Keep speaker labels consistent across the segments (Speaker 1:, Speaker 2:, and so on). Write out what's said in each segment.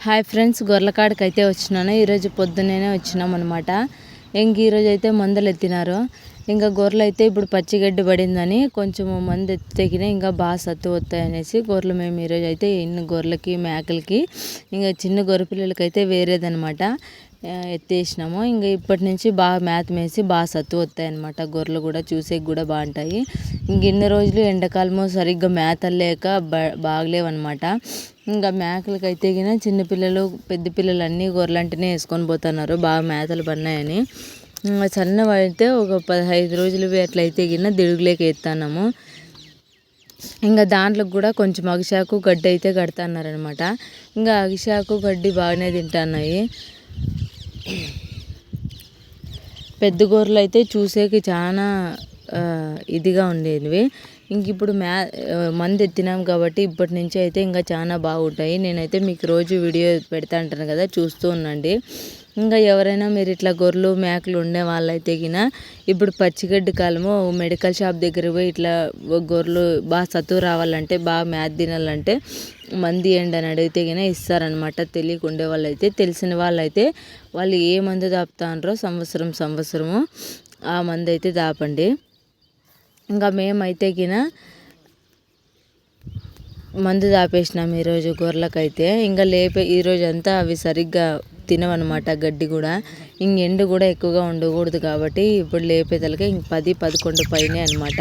Speaker 1: Hi friends గొర్రెకాడికి అయితే వచ్చినాను. ఈరోజు పొద్దున్నే వచ్చినాం అనమాట ఇంక ఈరోజు అయితే మందులు ఎత్తినారు ఇంకా గొర్రెలు అయితే ఇప్పుడు పచ్చిగడ్డి పడిందని కొంచెం మందు ఎత్తికిన ఇంకా బాగా సత్తు వస్తాయి అనేసి గొర్రెలు మేము ఈరోజు అయితే ఇన్ని గొర్రెలకి మేకలకి ఇంకా చిన్న గొర్రె పిల్లలకి అయితే వేరేదనమాట ఎత్తేసినాము. ఇంకా ఇప్పటి నుంచి బాగా మేత మేసి బాగా సత్తు వస్తాయి అనమాట గొర్రెలు కూడా చూసేకి కూడా బాగుంటాయి. ఇంక ఇన్ని రోజులు ఎండాకాలము సరిగ్గా మేత లేక బాగలేవన్నమాట. ఇంకా మేకలకి అయితే గిన చిన్నపిల్లలు పెద్ద పిల్లలు అన్నీ గొర్రెలంటనే వేసుకొని పోతున్నారు. బాగా మేతలు పడినాయని. సన్నవి అయితే ఒక పదహైదు రోజులు అట్లయితే గిన దిడుగులేక ఎత్తాము ఇంకా దాంట్లో కూడా కొంచెం అగిశాకు గడ్డి అయితే కడుతున్నారనమాట ఇంకా అగిశాకు గడ్డి బాగానే తింటున్నాయి. పెద్ద గొర్రెలు అయితే చూసేకి చాలా ఇదిగా ఉండేవి ఇంక ఇప్పుడు మ్యా మంది ఎత్తినాం కాబట్టి ఇప్పటి నుంచి అయితే ఇంకా చాలా బాగుంటాయి. నేనైతే మీకు రోజు వీడియో పెడతా అంటాను కదా చూస్తూ ఉండండి. ఇంకా ఎవరైనా మీరు ఇట్లా గొర్రెలు మేకలు ఉండే వాళ్ళైతే గిన ఇప్పుడు పచ్చిగడ్డి కాలము మెడికల్ షాప్ దగ్గర పోయి ఇట్లా గొర్రెలు బాగా సత్తు రావాలంటే బాగా మేత తినాలంటే మంది ఎండ అని అడిగితే గిన ఇస్తారనమాట తెలియకుండే వాళ్ళైతే తెలిసిన వాళ్ళైతే వాళ్ళు ఏ మందు దాపుతాండ్రో సంవత్సరం సంవత్సరము ఆ మందు అయితే దాపండి ఇంకా మేమైతే గిన మందు దాపేసినాం ఈరోజు గొర్రెలకైతే. ఇంకా లేపే ఈరోజు అంతా అవి సరిగ్గా తినవన్నమాట గడ్డి కూడా. ఇంక ఎండు కూడా ఎక్కువగా ఉండకూడదు కాబట్టి ఇప్పుడు లేపేదలకి ఇంక పది పదకొండు పైన అనమాట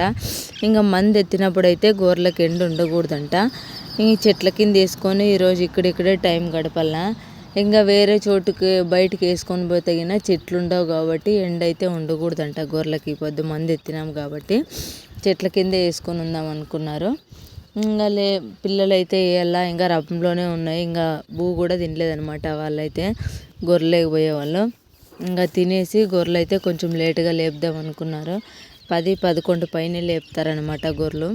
Speaker 1: ఇంకా మంది ఎత్తినప్పుడు అయితే గొర్రెలకు ఎండు ఉండకూడదంట. ఇంక చెట్ల కింద వేసుకొని ఈరోజు ఇక్కడిక్కడే టైం గడపాల. ఇంకా వేరే చోటుకి బయటకు వేసుకొని పోతగిన చెట్లు ఉండవు కాబట్టి ఎండ అయితే ఉండకూడదంట గొర్రెలకి పొద్దు మంది ఎత్తినాం కాబట్టి చెట్ల కింద వేసుకొని ఉందాం అనుకున్నారు. ఇంకా లే పిల్లలైతే అయితే ఎలా ఇంకా రపంలోనే ఉన్నాయి ఇంకా బూ కూడా తినలేదనమాట వాళ్ళైతే గొర్రెలకి పోయేవాళ్ళు ఇంకా తినేసి గొర్రెలు అయితే కొంచెం లేటుగా లేపుదాం అనుకున్నారు పది పదకొండు పైన లేపుతారనమాట గొర్రెలు.